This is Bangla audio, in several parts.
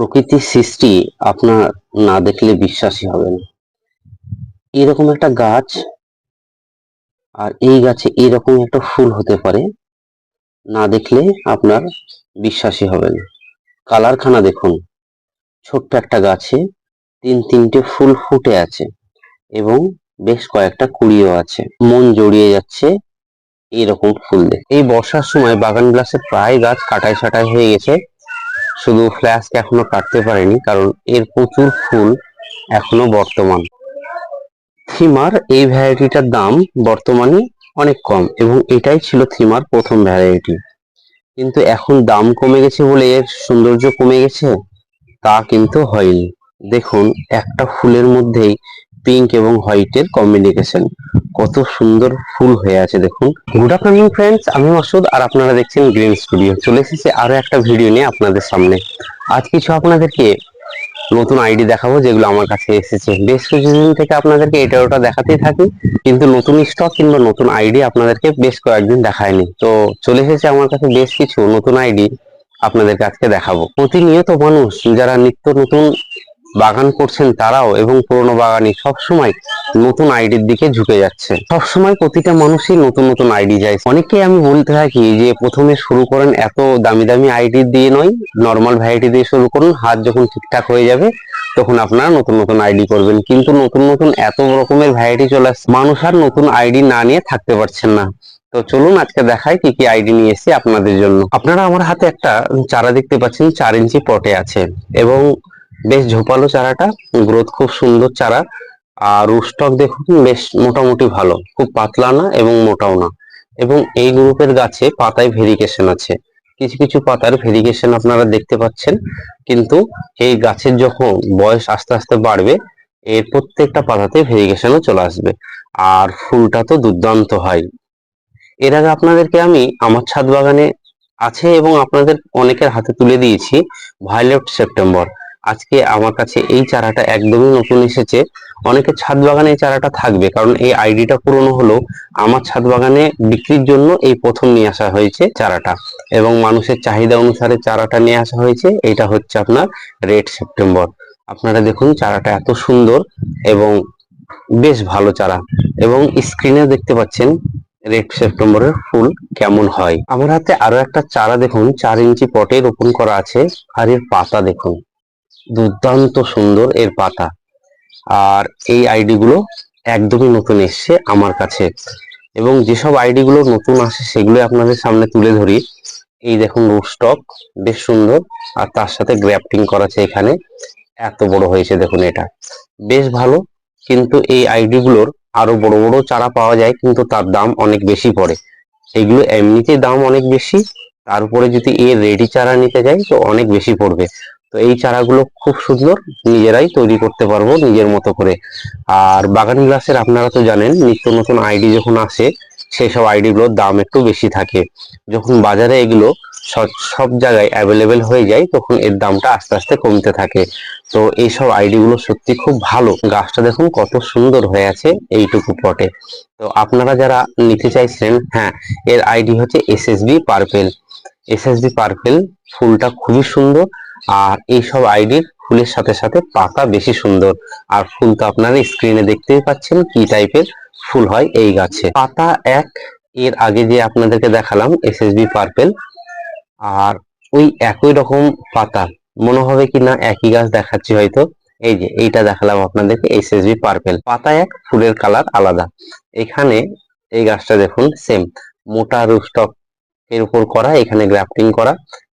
প্রকৃতির সৃষ্টি আপনার না দেখলে বিশ্বাসই হবে না। এরকম একটা গাছ, আর এই গাছে এরকম একটা ফুল হতে পারে, না দেখলে আপনার বিশ্বাসই হবে না। কালারখানা দেখুন, ছোট্ট একটা গাছে তিন তিনটে ফুল ফুটে আছে এবং বেশ কয়েকটা কুড়িও আছে। মন জড়িয়ে যাচ্ছে এইরকম ফুল দেখে এই বর্ষার সময় বাগান বিলাসে প্রায় গাছ কাটাই ছাটাই হয়ে গেছে। শুধু ফ্ল্যাশকে এখনও কাটতে পারেনি, কারণ এর প্রচুর ফুল এখনও বর্তমান। থিমার এই ভ্যারাইটিটার দাম বর্তমানে অনেক কম, এবং এটাই ছিল থিমার প্রথম ভ্যারাইটি কিন্তু এখন দাম কমে গেছে বলে, এর সৌন্দর্য কমে গেছে? তা কিন্তু হয়নি। দেখুন, একটা ফুলের মধ্যেই পিঙ্ক এবং হোয়াইটের কম্বিনেশন কত সুন্দর ফুল হয়ে আছে, দেখুন। গুড আফটারনুন ফ্রেন্ডস আমি মাসুদ আর আপনারা দেখছেন গ্রিন স্টুডিও চলে এসেছে আরও একটা ভিডিও নিয়ে আপনাদের সামনে। আজ কিছু আপনাদেরকে নতুন আইডি দেখাবো, যেগুলো আমার কাছে এসেছে। বেশ কিছুদিন থেকে আপনাদেরকে এটা ওটা দেখাতেই থাকি, কিন্তু নতুন স্টক কিংবা নতুন আইডি আপনাদেরকে বেশ কয়েকদিন দেখায়নি। তো চলে এসেছে আমার কাছে বেশ কিছু নতুন আইডি আপনাদেরকে আজকে দেখাবো। প্রতিনিয়ত মানুষ, যারা নিত্য নতুন বাগান করছেন তারাও এবং পুরোনো বাগানি সবসময় নতুন আইডির দিকে ঝুঁকে যাচ্ছে। সবসময় প্রতিটা মানুষই নতুন নতুন আইডি যায় অনেককে আমি বলতে থাকি যে, প্রথমে শুরু করেন এত দামি দামি আইডি দিয়ে নয় নর্মাল ভ্যারাইটি দিয়ে শুরু করুন, হাত যখন ঠিকঠাক হয়ে যাবে, তখন আপনারা নতুন নতুন আইডি করবেন। কিন্তু নতুন নতুন এত রকমের ভ্যারাইটি চলে আসছে, মানুষ আর নতুন আইডি না নিয়ে থাকতে পারছেন না। তো চলুন আজকে দেখাই কি কি আইডি নিয়ে এসেছি আপনাদের জন্য। আপনারা আমার হাতে একটা চারা দেখতে পাচ্ছেন, চার ইঞ্চি পটে আছে এবং বেশ ঝোপালো চারাটা গ্রোথ খুব সুন্দর চারা। আর রুস্টক দেখুন, বেশ মোটামুটি ভালো, খুব পাতলা না এবং মোটাও না। এবং এই গ্রুপের গাছে পাতায় ভেরিকেশন আছে। কিছু কিছু পাতার ভেরিকেশন আপনারা দেখতে পাচ্ছেন, কিন্তু এই গাছের যখন বয়স আস্তে আস্তে বাড়বে, এর প্রত্যেকটা পাতাতে ভেরিকেশনও চলে আসবে। আর ফুলটা তো দুর্দান্ত হয়। এর আগে আপনাদেরকে আমি আমার ছাদ বাগানে আছে এবং আপনাদের অনেকের হাতে তুলে দিয়েছি ভায়োলেট সেপ্টেম্বর আজকে আমার কাছে এই চারাটা একদমই নতুন এসেছে। অনেকের ছাদ বাগানে এই চারাটা থাকবে, কারণ এই আইডিটা পুরনো হলো। আমার ছাদ বাগানে বিক্রির জন্য এই প্রথম নিয়ে আসা হয়েছে চারাটা এবং মানুষের চাহিদা অনুসারে চারাটা নিয়ে আসা হয়েছে। এটা হচ্ছে আপনার রেড সেপ্টেম্বর। আপনারা দেখুন চারাটা এত সুন্দর এবং বেশ ভালো চারা এবং স্ক্রিনে দেখতে পাচ্ছেন রেড সেপ্টেম্বরের ফুল কেমন হয়। আমার হাতে আরও একটা চারা দেখুন, চার ইঞ্চি পটে রোপণ করা আছে আর এর পাতা দেখুন। দুর্দান্ত সুন্দর এর পাতা। আর এই আইডি গুলো একদমই নতুন এসছে আমার কাছে। এবং যেসব আইডি গুলো নতুন আসে সেগুলো আপনাদের সামনে তুলে ধরি। এই দেখুন রুস্টক বেশ সুন্দর। আর তার সাথে গ্র্যাফটিং করা আছে এখানে। এত বড় হয়েছে দেখুন এটা। বেশ ভালো, কিন্তু এই আইডি গুলোর আরও বড় বড় চারা পাওয়া যায়, কিন্তু তার দাম অনেক বেশি পড়ে। এগুলো এমনিতেই দাম অনেক বেশি, তার উপরে যদি এর রেডি চারা নিতে যাই তো অনেক বেশি পড়বে। তো এই চারাগুলো খুব সুন্দর নিজেরাই তৈরি করতে পারব নিজের মতো করে। আর বাগান গ্লাসের আপনারা তো জানেন, নিত্য নতুন আইডি যখন আসে, সেই সব আইডি গুলোর দাম একটু বেশি থাকে। যখন বাজারে এগুলো সব- জায়গায় অ্যাভেলেবেল হয়ে যায়, তখন এর দামটা আস্তে আস্তে কমতে থাকে। তো এইসব আইডি গুলো সত্যি খুব ভালো। গাছটা দেখুন কত সুন্দর হয়ে আছে এইটুকু পটে। তো আপনারা যারা নিতে চাইছেন হ্যাঁ এর আইডি হচ্ছে এসএসবি পার্পেল এসএসবি পার্পেল ফুলটা খুবই সুন্দর। আর এইসব আইডির ফুলের সাথে সাথে পাতা বেশি সুন্দর। আর ফুল তো আপনারা স্ক্রিনে দেখতেই পাচ্ছেন কি টাইপের ফুল হয় এই গাছে। পাতা এক, এর আগে যে আপনাদেরকে দেখালাম এসএসবি পার্পেল আর ওই একই রকম পাতা। মনে হবে কি না, একই গাছ দেখাচ্ছি হয়তো। এই যে, এইটা দেখালাম আপনাদেরকে এসএসবি পার্পেল পাতা এক, ফুলের কালার আলাদা। এখানে এই গাছটা দেখুন সেম মোটা রুস্টক এর উপর করা, এখানে গ্রাফটিং করা।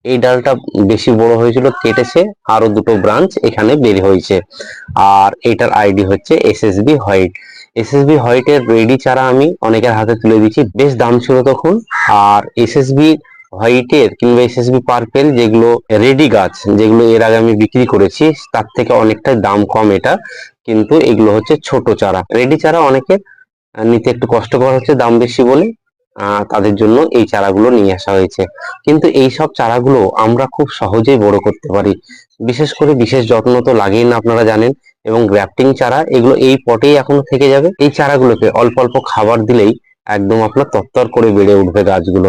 এই ডালটা বেশি বড় হয়েছিল, কেটেছে, আরও দুটো ব্রাঞ্চ এখানে বের হয়েছে। আর এটার আইডি হচ্ছে এসএসবি হোয়াইট এসএসবি হোয়াইটের রেডি চারা আমি অনেকের হাতে তুলে দিচ্ছি বেশ দাম ছিল তখন। আর এসএসবি হোয়াইটের কিংবা এসএসবি পার্পেল যেগুলো রেডি গাছ, যেগুলো এর আগে আমি বিক্রি করেছি, তার থেকে অনেকটা দাম কম এটা। কিন্তু এগুলো হচ্ছে ছোট চারা। রেডি চারা অনেকের নিতে একটু কষ্টকর হচ্ছে দাম বেশি বলে। তাদের জন্য এই চারাগুলো নিয়ে আসা হয়েছে। কিন্তু এই সব চারাগুলো আমরা খুব সহজেই বড় করতে পারি। বিশেষ করে বিশেষ যত্ন তো লাগেই না আপনারা জানেন। এবং গ্রাফটিং চারা, এগুলো এই পটেই এখন থেকে যাবে। এই চারাগুলোকে অল্প অল্প খাবার দিলেই একদম আপনার তত্তর করে বেড়ে উঠবে গাছগুলো।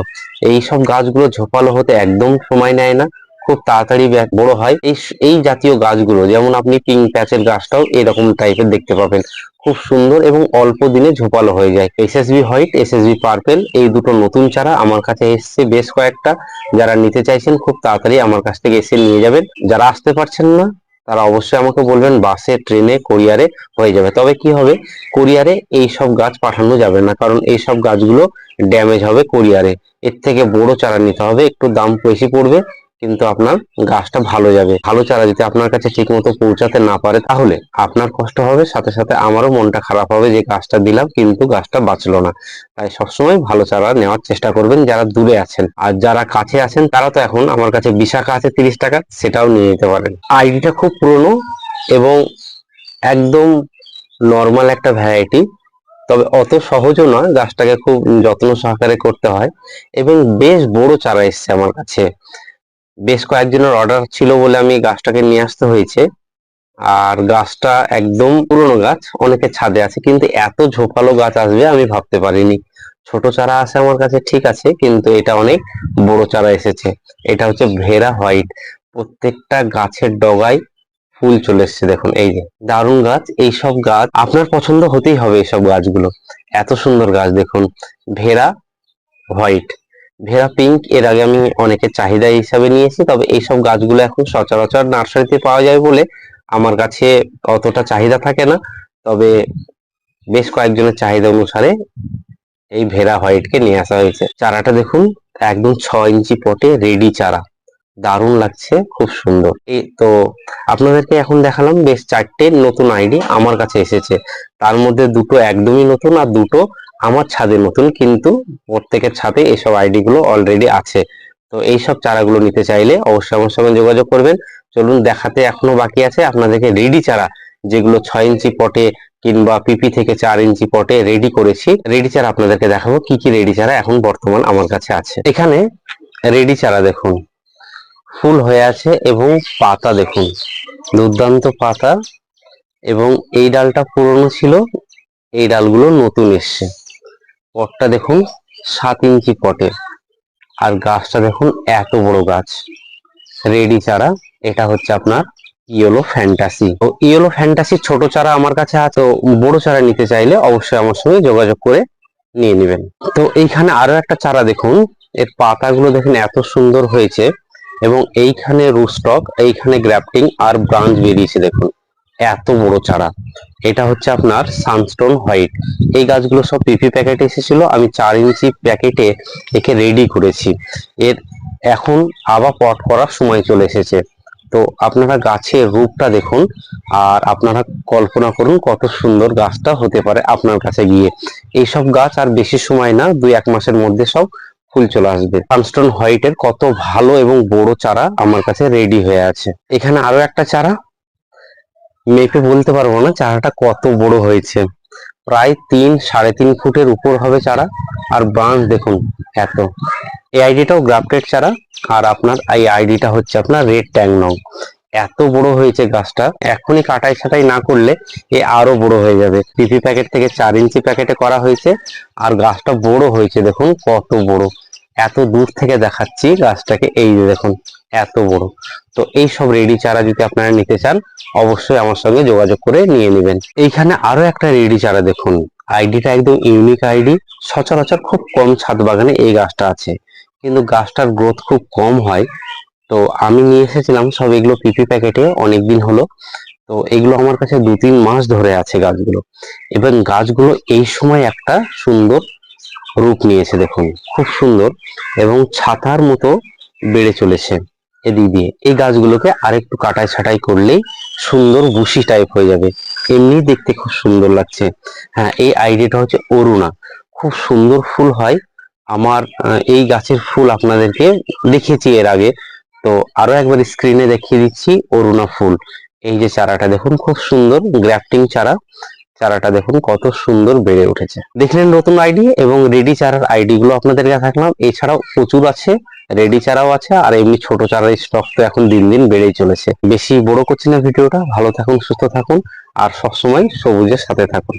এই সব গাছগুলো ঝোপালো হতে একদম সময় নেয় না। খুব তাড়াতাড়ি বড় হয়। এই এই জাতীয় গাছগুলো, যেমন আপনি পিঙ্ক প্যাচের গাছটাও এরকম টাইপের দেখতে পাবেন। খুব সুন্দর এবং অল্প দিনে ঝোপালো হয়ে যায়। এসএসবি হোয়াইট এসএসবি পার্পেল এই দুটো নতুন চারা আমার কাছে এসছে বেশ কয়েকটা। যারা নিতে চাইছেন খুব তাড়াতাড়ি আমার কাছ থেকে এসে নিয়ে যাবেন। যারা আসতে পারছেন না, তারা অবশ্যই আমাকে বলবেন বাসে, ট্রেনে কোরিয়ারে হয়ে যাবে। তবে কি হবে কোরিয়ারে এই সব গাছ পাঠানো যাবে না, কারণ এই সব গাছগুলো ড্যামেজ হবে কোরিয়ারে এর থেকে বড় চারা নিতে হবে, একটু দাম বেশি পড়বে। কিন্তু আপনার গাছটা ভালো যাবে। ভালো চারা যদি আপনার কাছে ঠিক মতো পৌঁছাতে না পারে, তাহলে আপনার কষ্ট হবে, সাথে সাথে আমারও মনটা খারাপ হবে যে গাছটা দিলাম, কিন্তু গাছটা বাঁচলো না। তাই সবসময় ভালো চারা নেওয়ার চেষ্টা করবেন যারা দূরে আছেন। আর যারা কাছে আছেন, তারা তো এখন আমার কাছে বিশাখা আছে তিরিশ টাকা, সেটাও নিয়ে নিতে পারেন। আইডিটা খুব পুরনো এবং একদম নর্মাল একটা ভ্যারাইটি তবে অত সহজও নয় গাছটাকে খুব যত্ন সহকারে করতে হয় এবং বেশ বড় চারা এসছে আমার কাছে। বেশ কয়েকজনের অর্ডার ছিল বলে আমি গাছটাকে নিয়ে আসতে হয়েছে। আর গাছটা একদম পুরনো গাছ অনেকে ছাদে আছে, কিন্তু এত ঝোপালো গাছ আসবে আমি ভাবতে পারিনি। ছোট চারা আছে আমার কাছে, ঠিক আছে, কিন্তু এটা অনেক বড় চারা এসেছে। এটা হচ্ছে ভেরা হোয়াইট। প্রত্যেকটা গাছের ডগায় ফুল চলে এসছে, দেখুন, এই যে, দারুণ গাছ। এইসব গাছ আপনার পছন্দ হতেই হবে এইসব গাছগুলো। এত সুন্দর গাছ, দেখুন ভেরা হোয়াইট। ভেরা পিঙ্ক এর আগে আমি অনেকের চাহিদা হিসাবে নিয়েছি, তবে এইসব গাছগুলো এখন সচরাচর নার্সারিতে পাওয়া যায় বলে আমার কাছে অতটা চাহিদা থাকে না। তবে বেশ কয়েকজনের চাহিদা অনুসারে এই ভেরা হোয়াইটকে নিয়ে আসা হয়েছে। চারাটা দেখুন, একদম ছ ইঞ্চি পটে রেডি চারা। দারুণ লাগছে, খুব সুন্দর। এই তো আপনাদেরকে এখন দেখালাম বেশ চারটে নতুন আইডি আমার কাছে এসেছে। তার মধ্যে দুটো একদমই নতুন আর দুটো আমার ছাদে নতুন কিন্তু প্রত্যেকের ছাদে এইসব আইডি গুলো অলরেডি আছে। তো এইসব চারাগুলো নিতে চাইলে অবশ্যই আমার সঙ্গে যোগাযোগ করবেন। চলুন দেখাতে এখনও বাকি আছে আপনাদেরকে রেডি চারা, যেগুলো ছয় ইঞ্চি পটে কিংবা পিপি থেকে চার ইঞ্চি পটে রেডি করেছি। রেডি চারা আপনাদেরকে দেখাবো, কি কি রেডি চারা এখন বর্তমান আমার কাছে আছে। এখানে রেডি চারা দেখুন, ফুল হয়ে আছে এবং পাতা দেখুন, দুর্দান্ত পাতা এবং এই ডালটা পুরনো ছিল, এই ডালগুলো নতুন এসছে। পটটা দেখুন সাত ইঞ্চি পটে। আর গাছটা দেখুন এত বড় গাছ। রেডি চারা, এটা হচ্ছে আপনার ইয়েলো ফ্যান্টাসি। তো ইয়েলো ফ্যান্টাসি ছোট চারা আমার কাছে আছে বড় চারা নিতে চাইলে অবশ্যই আমার সঙ্গে যোগাযোগ করে নিয়ে নেবেন। তো এইখানে আরও একটা চারা দেখুন, এর পাতাগুলো দেখুন এত সুন্দর হয়েছে এবং এইখানে রুস্টক এইখানে গ্রাফটিং আর ব্রাঞ্চ বেরিয়েছে দেখুন। এত বড় চারা। এটা হচ্ছে আপনার সানস্টোন হোয়াইট এই গাছগুলো সব পিপি প্যাকেটে এসেছিল, আমি চার ইঞ্চি প্যাকেটে একে রেডি করেছি। এর এখন আবার পট করার সময় চলে এসেছে। তো আপনারা গাছের রূপটা দেখুন, আর আপনারা কল্পনা করুন কত সুন্দর গাছটা হতে পারে আপনার কাছে গিয়ে। এইসব গাছ আর বেশি সময় না, দুই এক মাসের মধ্যে সব ফুল চলে আসবে। সানস্টোন হোয়াইটের কত ভালো এবং বড় চারা আমার কাছে রেডি হয়ে আছে। এখানে আরও একটা চারা মেপে বলতে পারব না, চারাটা কত বড় হয়েছে। প্রায় তিন, সাড়ে তিন ফুটের উপর হবে চারা। আর ব্রাঞ্চ দেখুন, এত। এই আইডিটাও গ্রাফটেড চারা, আর আপনার এই আইডিটা হচ্ছে আপনার রেড ট্যাংনং। এত বড় হয়েছে গাছটা, এখনই কাটাই ছাটাই না করলে এ আরও বড় হয়ে যাবে। পিপি প্যাকেট থেকে চার ইঞ্চি প্যাকেটে করা হয়েছে, আর গাছটা বড় হয়েছে, দেখুন কত বড়। এত দূর থেকে দেখাচ্ছি গাছটাকে, এই যে দেখুন, এত বড়। তো এই সব রেডি চারা যদি আপনারা নিতে চান, অবশ্যই আমার সঙ্গে যোগাযোগ করে নিয়ে নেবেন। এইখানে আরও একটা রেডি চারা দেখুন। আইডিটা একদম ইউনিক আইডি। সচরাচর খুব কম ছাদ বাগানে এই গাছটা আছে। কিন্তু গাছটার গ্রোথ খুব কম হয়। তো আমি নিয়ে এসেছিলাম, সব এগুলো পিপি প্যাকেটে অনেকদিন হলো। তো এগুলো আমার কাছে দু তিন মাস ধরে আছে গাছগুলো। এবং গাছগুলো এই সময় একটা সুন্দর রূপ নিয়েছে দেখুন। খুব সুন্দর এবং ছাতার মতো বেড়ে চলেছে এদিক দিয়ে। এই গাছগুলোকে আরেকটু কাটাই ছাটাই করলেই সুন্দর বুশি টাইপ হয়ে যাবে। এমনি দেখতে খুব সুন্দর লাগছে। হ্যাঁ এই আইডিয়াটা হচ্ছে অরুণা। খুব সুন্দর ফুল হয়। আমার এই গাছের ফুল আপনাদেরকে দেখিয়েছি এর আগে। তো আরও একবার স্ক্রিনে দেখিয়ে দিচ্ছি অরুণা ফুল। এই যে চারাটা দেখুন, খুব সুন্দর গ্রাফটিং চারা। চারাটা দেখুন, কত সুন্দর বেড়ে উঠেছে। দেখলেন নতুন আইডি এবং রেডি চারার আইডি গুলো আপনাদের কাছে থাকলাম এছাড়াও প্রচুর আছে, রেডি চারাও আছে, আর এমনি ছোট চারার স্টক তো এখন দিন দিন বেড়েই চলেছে। বেশি বড় করছি না ভিডিওটা, ভালো থাকুন, সুস্থ থাকুন, আর সবসময় সবুজের সাথে থাকুন।